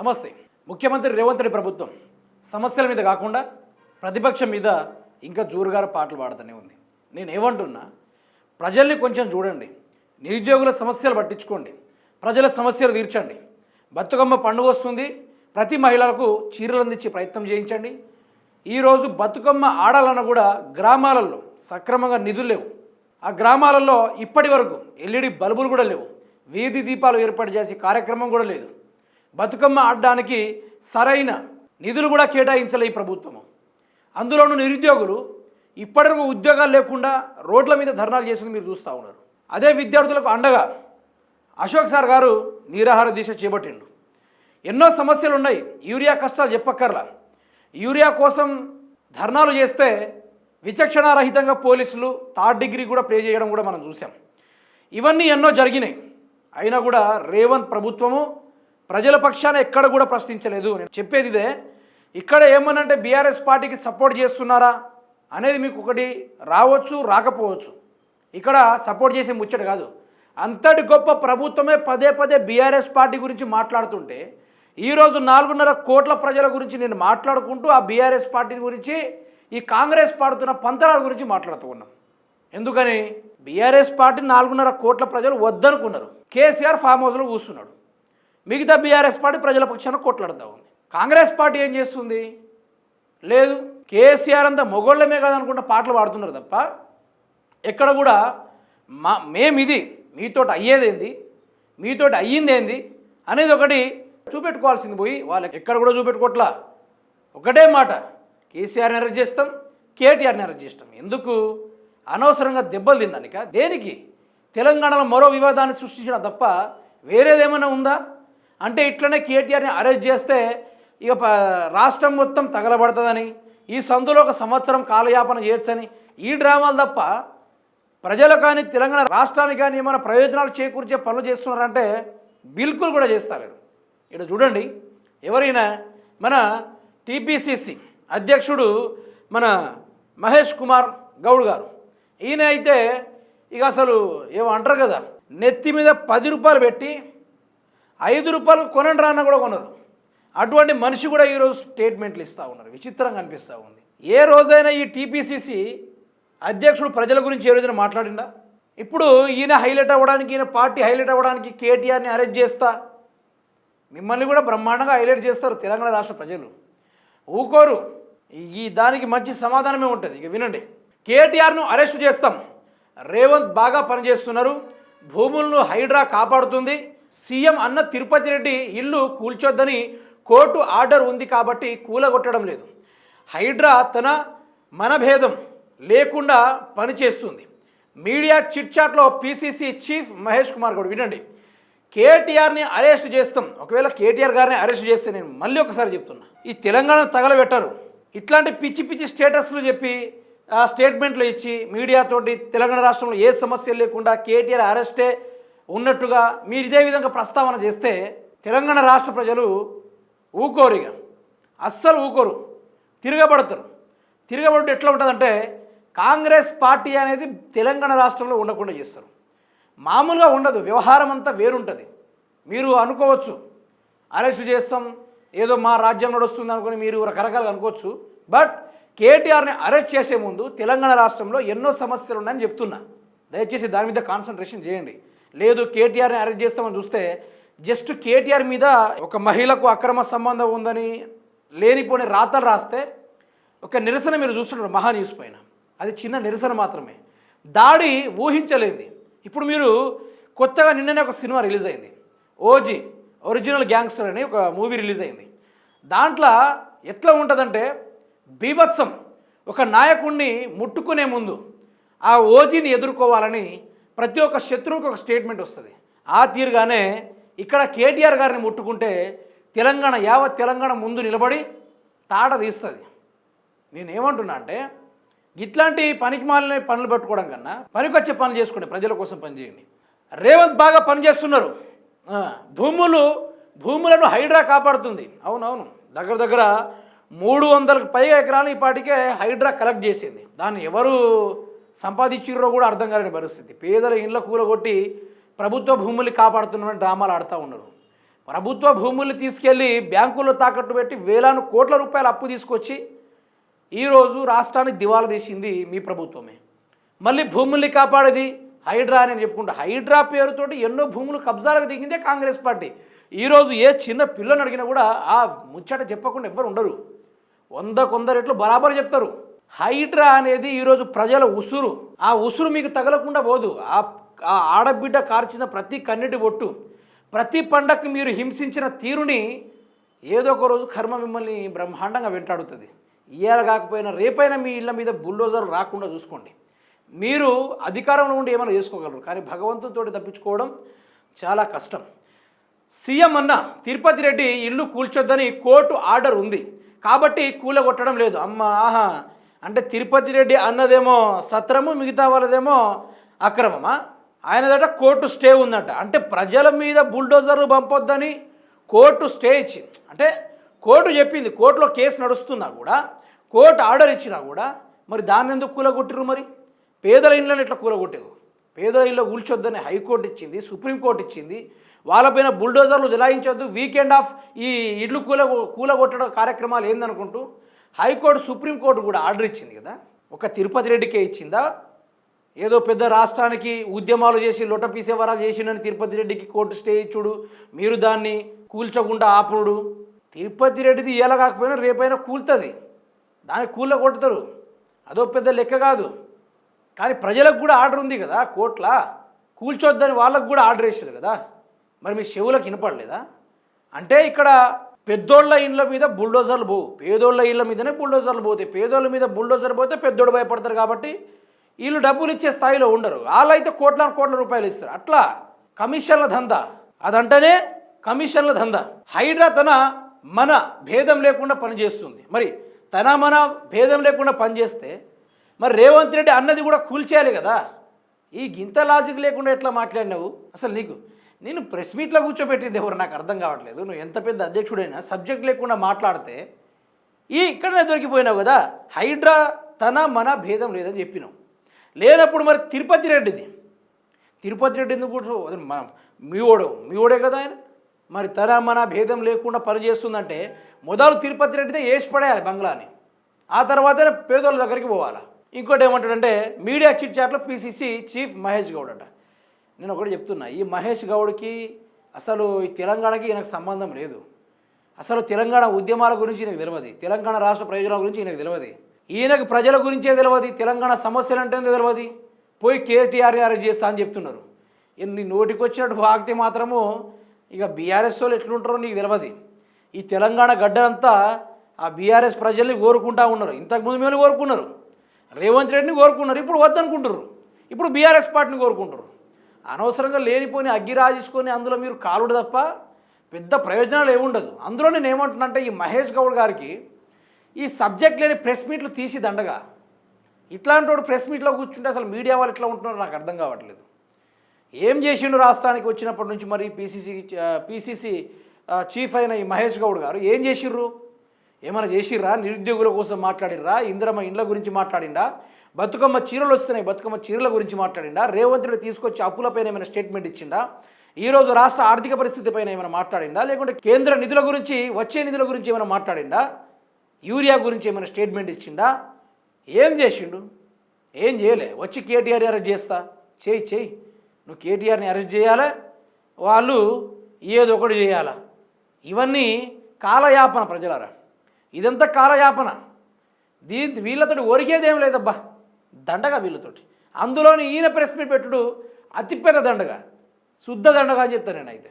నమస్తే. ముఖ్యమంత్రి రేవంత్ రెడ్డి ప్రభుత్వం సమస్యల మీద కాకుండా ప్రతిపక్షం మీద ఇంకా జోరుగారు పాటలు పాడుతూనే ఉంది. నేను ఏమంటున్నా ప్రజల్ని కొంచెం చూడండి. నిరుద్యోగుల సమస్యలు పట్టించుకోండి. ప్రజల సమస్యలు తీర్చండి. బతుకమ్మ పండుగ వస్తుంది. ప్రతి మహిళలకు చీరలు అందించే ప్రయత్నం చేయించండి. ఈరోజు బతుకమ్మ ఆడాలన్న కూడా గ్రామాలలో సక్రమంగా నిధులు లేవు. ఆ గ్రామాలలో ఇప్పటి వరకు ఎల్ఈడి బల్బులు కూడా లేవు. వీధి దీపాలు ఏర్పాటు చేసే కార్యక్రమం కూడా లేదు. బతుకమ్మ ఆడడానికి సరైన నిధులు కూడా కేటాయించలే ఈ ప్రభుత్వము. అందులోనూ నిరుద్యోగులు ఇప్పటివరకు ఉద్యోగాలు లేకుండా రోడ్ల మీద ధర్నాలు చేసుకుని మీరు చూస్తూ ఉన్నారు. అదే విద్యార్థులకు అండగా అశోక్ సార్ గారు నిరాహార దీక్ష చేపట్టిండు. ఎన్నో సమస్యలు ఉన్నాయి. యూరియా కష్టాలు చెప్పక్కర్లా. యూరియా కోసం ధర్నాలు చేస్తే విచక్షణారహితంగా పోలీసులు థర్డ్ డిగ్రీ కూడా ప్లే చేయడం కూడా మనం చూసాం ఇవన్నీ ఎన్నో జరిగినాయి. అయినా కూడా రేవంత్ ప్రభుత్వము ప్రజల పక్షాన ఎక్కడ కూడా ప్రశ్నించలేదు. నేను చెప్పేది ఇదే ఇక్కడ ఏమనంటే బీఆర్ఎస్ పార్టీకి సపోర్ట్ చేస్తున్నారా అనేది మీకు ఒకటి రావచ్చు రాకపోవచ్చు. ఇక్కడ సపోర్ట్ చేసే ముచ్చట కాదు. అంతటి గొప్ప ప్రభుత్వమే పదే పదే బీఆర్ఎస్ పార్టీ గురించి మాట్లాడుతుంటే ఈరోజు నాలుగున్నర కోట్ల ప్రజల గురించి నేను మాట్లాడుకుంటూ ఆ బీఆర్ఎస్ పార్టీ గురించి ఈ కాంగ్రెస్ పాడుతున్న పంతరాల గురించి మాట్లాడుతూ ఉన్నాం. ఎందుకని? బీఆర్ఎస్ పార్టీ నాలుగున్నర కోట్ల ప్రజలు వద్దనుకున్నారు. కేసీఆర్ ఫామ్ హౌస్లో కూర్చున్నాడు. మిగతా బీఆర్ఎస్ పార్టీ ప్రజల పక్షాన కొట్లాడుతూ ఉంది. కాంగ్రెస్ పార్టీ ఏం చేస్తుంది? లేదు కేసీఆర్ అంతా మొగోళ్ళమే కాదనుకుంటే పాటలు పాడుతున్నారు తప్ప ఎక్కడ కూడా మా మేమిది మీతోటి అయ్యేదేంది మీతోటి అయ్యిందేంది అనేది ఒకటి చూపెట్టుకోవాల్సింది పోయి వాళ్ళకి ఎక్కడ కూడా చూపెట్టుకోవట్లా ఒకటే మాట కేసీఆర్ని అరెస్ట్ చేస్తాం కేటీఆర్ని అరెస్ట్ చేస్తాం. ఎందుకు? అనవసరంగా దెబ్బలు తిన్నానిక దేనికి? తెలంగాణలో మరో వివాదాన్ని సృష్టించడం తప్ప వేరేదేమైనా ఉందా? అంటే ఇట్లనే కేటీఆర్ని అరెస్ట్ చేస్తే ఇక ప- రాష్ట్రం మొత్తం తగలబడుతుందని ఈ సందులో ఒక సంవత్సరం కాలయాపన చేయొచ్చని ఈ డ్రామాలు తప్ప ప్రజలు కానీ తెలంగాణ రాష్ట్రానికి కానీ ఏమైనా ప్రయోజనాలు చేకూర్చే పనులు చేస్తున్నారంటే బిల్కుల్ కూడా చేస్తలేరు. ఇక్కడ చూడండి ఎవరైనా మన టీపీసీసీ అధ్యక్షుడు మన మహేష్ కుమార్ గౌడ్ గారు ఈయన అయితే ఇక అసలు ఏమో అంటారు కదా నెత్తి మీద పది రూపాయలు పెట్టి ఐదు రూపాయలు కొనండి రాన్న కూడా కొనరు. అటువంటి మనిషి కూడా ఈరోజు స్టేట్మెంట్లు ఇస్తూ ఉన్నారు. విచిత్రంగా అనిపిస్తూ ఉంది. ఏ రోజైనా ఈ టీపీసీసీ అధ్యక్షుడు ప్రజల గురించి ఏ రోజైనా మాట్లాడిందా? ఇప్పుడు ఈయన హైలైట్ అవ్వడానికి ఈయన పార్టీ హైలైట్ అవ్వడానికి కేటీఆర్ని అరెస్ట్ చేస్తా? మిమ్మల్ని కూడా బ్రహ్మాండంగా హైలైట్ చేస్తారు తెలంగాణ రాష్ట్ర ప్రజలు. ఊకోరు. ఈ దానికి మంచి సమాధానమే ఉంటుంది. ఇక వినండి. కేటీఆర్ను అరెస్ట్ చేస్తాం. రేవంత్ బాగా పనిచేస్తున్నారు. భూములను హైడ్రా కాపాడుతుంది. సీఎం అన్న తిరుపతి రెడ్డి ఇల్లు కూల్చొద్దని కోర్టు ఆర్డర్ ఉంది కాబట్టి కూలగొట్టడం లేదు. హైడ్రా తన మనభేదం లేకుండా పనిచేస్తుంది. మీడియా చిట్చాట్లో పీసీసీ చీఫ్ మహేష్ కుమార్ గౌడ్ వినండి. కేటీఆర్ని అరెస్ట్ చేస్తాం. ఒకవేళ కేటీఆర్ గారిని అరెస్ట్ చేస్తే నేను మళ్ళీ ఒకసారి చెప్తున్నా. ఈ తెలంగాణ తగలబెట్టారు. ఇట్లాంటి పిచ్చి పిచ్చి స్టేటస్లు చెప్పి ఆ స్టేట్మెంట్లు ఇచ్చి మీడియాతోటి తెలంగాణ రాష్ట్రంలో ఏ సమస్య లేకుండా కేటీఆర్ అరెస్టే ఉన్నట్టుగా మీరు ఇదే విధంగా ప్రస్తావన చేస్తే తెలంగాణ రాష్ట్ర ప్రజలు ఊకోరిగా అస్సలు ఊకోరు. తిరగబడతారు. తిరగబడి ఎట్లా ఉంటుందంటే కాంగ్రెస్ పార్టీ అనేది తెలంగాణ రాష్ట్రంలో ఉండకుండా చేస్తారు. మామూలుగా ఉండదు. వ్యవహారం అంతా వేరుంటుంది. మీరు అనుకోవచ్చు. అరెస్ట్ చేస్తాం ఏదో మా రాజ్యం నడుస్తుంది అనుకుని మీరు రకరకాలుగా అనుకోవచ్చు. బట్ కేటీఆర్ని అరెస్ట్ చేసే ముందు తెలంగాణ రాష్ట్రంలో ఎన్నో సమస్యలు ఉన్నాయని చెప్తున్నా. దయచేసి దాని మీద కాన్సన్ట్రేషన్ చేయండి. లేదు కేటీఆర్ని అరెస్ట్ చేస్తామని చూస్తే జస్ట్ కేటీఆర్ మీద ఒక మహిళకు అక్రమ సంబంధం ఉందని లేనిపోని రాతలు రాస్తే ఒక నిరసన మీరు చూస్తున్నారు మహా న్యూస్ పైన. అది చిన్న నిరసన మాత్రమే. దాడి ఊహించలేంది ఇప్పుడు మీరు కొత్తగా నిన్ననే ఒక సినిమా రిలీజ్ అయింది. ఓజీ ఒరిజినల్ గ్యాంగ్స్టర్ అని ఒక మూవీ రిలీజ్ అయింది. దాంట్లో ఎట్లా ఉంటుందంటే బీభత్సం ఒక నాయకుణ్ణి ముట్టుకునే ముందు ఆ ఓజీని ఎదుర్కోవాలని ప్రతి ఒక్క శత్రువుకి ఒక స్టేట్మెంట్ వస్తుంది. ఆ తీరుగానే ఇక్కడ కేటీఆర్ గారిని ముట్టుకుంటే తెలంగాణ యావత్ తెలంగాణ ముందు నిలబడి తాట తీస్తుంది. నేనేమంటున్నా అంటే ఇట్లాంటి పనికి మాలిన పనులు పెట్టుకోవడం కన్నా పనికొచ్చే పనులు చేసుకోండి ప్రజల కోసం పనిచేయండి. రేవంత్ బాగా పనిచేస్తున్నారు. భూములు భూములను హైడ్రా కాపాడుతుంది. అవునవును. దగ్గర దగ్గర మూడు వందలకు పైగా ఎకరాలు ఈ పాటికే హైడ్రా కలెక్ట్ చేసింది. దాన్ని ఎవరు సంపాదించిర్రో కూడా అర్థం కాలేని పరిస్థితి. పేదల ఇండ్ల కూలగొట్టి ప్రభుత్వ భూములు కాపాడుతున్నామని డ్రామాలు ఆడుతూ ఉన్నారు. ప్రభుత్వ భూములు తీసుకెళ్ళి బ్యాంకుల్లో తాకట్టు పెట్టి వేలాను కోట్ల రూపాయల అప్పు తీసుకొచ్చి ఈరోజు రాష్ట్రానికి దివాలా తీసింది మీ ప్రభుత్వమే. మళ్ళీ భూముల్ని కాపాడేది హైడ్రా అని చెప్పుకుంటా. హైడ్రా పేరుతోటి ఎన్నో భూములు కబ్జాలకు దిగిందే కాంగ్రెస్ పార్టీ. ఈరోజు ఏ చిన్న పిల్లని అడిగినా కూడా ఆ ముచ్చట చెప్పకుండా ఎవ్వరు ఉండరు. వంద కొందరు రెట్లు బరాబర్ చెప్తారు. హైడ్రా అనేది ఈరోజు ప్రజల ఉసురు. ఆ ఉసురు మీకు తగలకుండా పోదు. ఆ ఆడబిడ్డ కార్చిన ప్రతి కన్నిటి ఒట్టు ప్రతి పండక్కి మీరు హింసించిన తీరుని ఏదో ఒక రోజు కర్మ మిమ్మల్ని బ్రహ్మాండంగా వెంటాడుతుంది. ఇవాళ కాకపోయినా రేపైనా మీ ఇళ్ళ మీద బుల్డోజర్ రాకుండా చూసుకోండి. మీరు అధికారంలో ఉండి ఏమైనా చేసుకోగలరు. కానీ భగవంతుతో తప్పించుకోవడం చాలా కష్టం. సీఎం అన్న తిరుపతి రెడ్డి ఇల్లు కూల్చొద్దని కోర్టు ఆర్డర్ ఉంది. కాబట్టి కూలగొట్టడం లేదు. అమ్మ ఆహా. అంటే తిరుపతి రెడ్డి అన్నదేమో సత్రము మిగతా వాళ్ళదేమో అక్రమమా? ఆయనదట కోర్టు స్టే ఉందట. అంటే ప్రజల మీద బుల్డోజర్లు పంపొద్దని కోర్టు స్టే ఇచ్చింది. అంటే కోర్టు చెప్పింది కోర్టులో కేసు నడుస్తున్నా కూడా కోర్టు ఆర్డర్ ఇచ్చినా కూడా మరి దాన్ని ఎందుకు కూలగొట్టిరు మరి? పేదల ఇళ్ళని ఎట్లా కూలగొట్టారు పేదల ఇళ్ళ కూల్చొద్దని హైకోర్టు ఇచ్చింది సుప్రీంకోర్టు ఇచ్చింది. వాళ్ళపైన బుల్డోజర్లు జలాయించొద్దు వీకెండ్ ఆఫ్ ఈ ఇళ్ళు కూల కూలగొట్టడం కార్యక్రమాలు ఏందనుకుంటూ హైకోర్టు సుప్రీంకోర్టు కూడా ఆర్డర్ ఇచ్చింది కదా? ఒక తిరుపతి రెడ్డికే ఇచ్చిందా? ఏదో పెద్ద రాష్ట్రానికి ఉద్యమాలు చేసి లొటపీసే పీసేవరాలు చేసిండని తిరుపతి రెడ్డికి కోర్టు స్టే ఇచ్చుడు. మీరు దాన్ని కూల్చకుండా ఆపుడు తిరుపతి రెడ్డిది ఎలా కాకపోయినా రేపైనా కూలుతుంది. దాన్ని కూల కొట్టుతారు అదో పెద్ద లెక్క కాదు. కానీ ప్రజలకు కూడా ఆర్డర్ ఉంది కదా కోర్టులా. కూల్చొద్దని వాళ్ళకు కూడా ఆర్డర్ వేసారు కదా. మరి మీ చెవులకు వినపడలేదా? అంటే ఇక్కడ పెద్దోళ్ళ ఇళ్ళ మీద బుల్డోజర్లు పో పేదోళ్ళ ఇళ్ళ మీదనే బుల్డోజర్లు పోతాయి పేదోళ్ళ మీద బుల్డోజర్ పోతే పెద్దోడు భయపడతారు కాబట్టి వీళ్ళు డబ్బులు ఇచ్చే స్థాయిలో ఉండరు. వాళ్ళైతే కోట్ల కోట్ల రూపాయలు ఇస్తారు. అట్లా కమిషన్ల దందా అదంటేనే కమిషన్ల దందా హైడ్రా తన మన భేదం లేకుండా పనిచేస్తుంది. మరి తన మన భేదం లేకుండా పనిచేస్తే మరి రేవంత్ రెడ్డి అన్నది కూడా కూల్చేయాలి కదా? ఈ గింత లాజిక్ లేకుండా ఎట్లా మాట్లాడినావు? అసలు నీకు నేను ప్రెస్ మీట్లో కూర్చోబెట్టింది ఎవరు? నాకు అర్థం కావట్లేదు. నువ్వు ఎంత పెద్ద అధ్యక్షుడైనా సబ్జెక్ట్ లేకుండా మాట్లాడితే ఈ ఇక్కడనే దొరికిపోయినావు కదా. హైడ్రా తన మన భేదం లేదని చెప్పినావు. లేనప్పుడు మరి తిరుపతి రెడ్డిది. తిరుపతి రెడ్డి ఎందుకు కూర్చో? మన మీ ఓడు మీ ఓడే కదా ఆయన. మరి తన మన భేదం లేకుండా పనిచేస్తుందంటే మొదలు తిరుపతి రెడ్డిదే వేసి పడేయాలి బంగ్లాని. ఆ తర్వాతనే పేదోళ్ళ దగ్గరికి పోవాలా. ఇంకోటి ఏమంటాడంటే మీడియా చిట్ చాట్లో పీసీసీ చీఫ్ మహేష్ గౌడ్ అంట. నేను ఒకటి చెప్తున్నా ఈ మహేష్ గౌడ్కి అసలు ఈ తెలంగాణకి ఈయనకు సంబంధం లేదు. అసలు తెలంగాణ ఉద్యమాల గురించి ఈయనకు తెలియదు తెలంగాణ రాష్ట్ర ప్రయోజనాల గురించి ఈయనకు తెలియదు ఈయనకు ప్రజల గురించే తెలియదు తెలంగాణ సమస్యలు అంటే తెలియదు పోయి కేటీఆర్ గారు చేస్తా అని చెప్తున్నారు. నీ నోటికి వచ్చినట్టు వాగితే మాత్రము ఇక బీఆర్ఎస్ వాళ్ళు ఎట్లుంటారో నీకు తెలియదు ఈ తెలంగాణ గడ్డనంతా ఆ బీఆర్ఎస్ ప్రజల్ని కోరుకుంటా ఉన్నారు. ఇంతకుముందు మేము కోరుకున్నారు. రేవంత్ రెడ్డిని కోరుకున్నారు. ఇప్పుడు వద్దనుకుంటారు ఇప్పుడు బీఆర్ఎస్ పార్టీని కోరుకుంటారు అనవసరంగా లేనిపోని అగ్గిరాజేసుకొని అందులో మీరు కాలుడు తప్ప పెద్ద ప్రయోజనాలు ఏముండదు. అందులో నేను ఏమంటున్నానంటే ఈ మహేష్ గౌడ్ గారికి ఈ సబ్జెక్ట్ లేని ప్రెస్ మీట్లు తీసి దండగా. ఇట్లాంటి వాడు ప్రెస్ మీట్లో కూర్చుంటే అసలు మీడియా వాళ్ళు ఎట్లా ఉంటున్నారో నాకు అర్థం కావట్లేదు. ఏం చేసిండు రాష్ట్రానికి వచ్చినప్పటి నుంచి మరి పీసీసీ పీసీసీ చీఫ్ అయిన ఈ మహేష్ గౌడ్ గారు ఏం చేసిర్రు? ఏమైనా చేసిర్రా? నిరుద్యోగుల కోసం మాట్లాడిర్రా? ఇంద్రమ్మ ఇండ్ల గురించి మాట్లాడిండా? బతుకమ్మ చీరలు వస్తున్నాయి. బతుకమ్మ చీరల గురించి మాట్లాడిండా? రేవంత్ రెడ్డి తీసుకొచ్చి అప్పులపైన ఏమైనా స్టేట్మెంట్ ఇచ్చిండా? ఈరోజు రాష్ట్ర ఆర్థిక పరిస్థితి పైన ఏమైనా మాట్లాడిండా? లేకుంటే కేంద్ర నిధుల గురించి వచ్చే నిధుల గురించి ఏమైనా మాట్లాడిండా? యూరియా గురించి ఏమైనా స్టేట్మెంట్ ఇచ్చిండా? ఏం చేసిండు? ఏం చేయలే. వచ్చి కేటీఆర్ని అరెస్ట్ చేస్తా. చేయి చేయి. నువ్వు కేటీఆర్ని అరెస్ట్ చేయాలా? వాళ్ళు ఏదో ఒకటి చేయాలా? ఇవన్నీ కాలయాపన ప్రజలారా. ఇదంతా కాలయాపన. దీ వీళ్ళతోటి ఒరిగేదేం లేదబ్బా. దండగా వీళ్ళతోటి. అందులోని ఈయన ప్రెస్ మీట్ పెట్టుడు అతిపెద్ద దండగా. శుద్ధ దండగా అని చెప్తాను నేనైతే.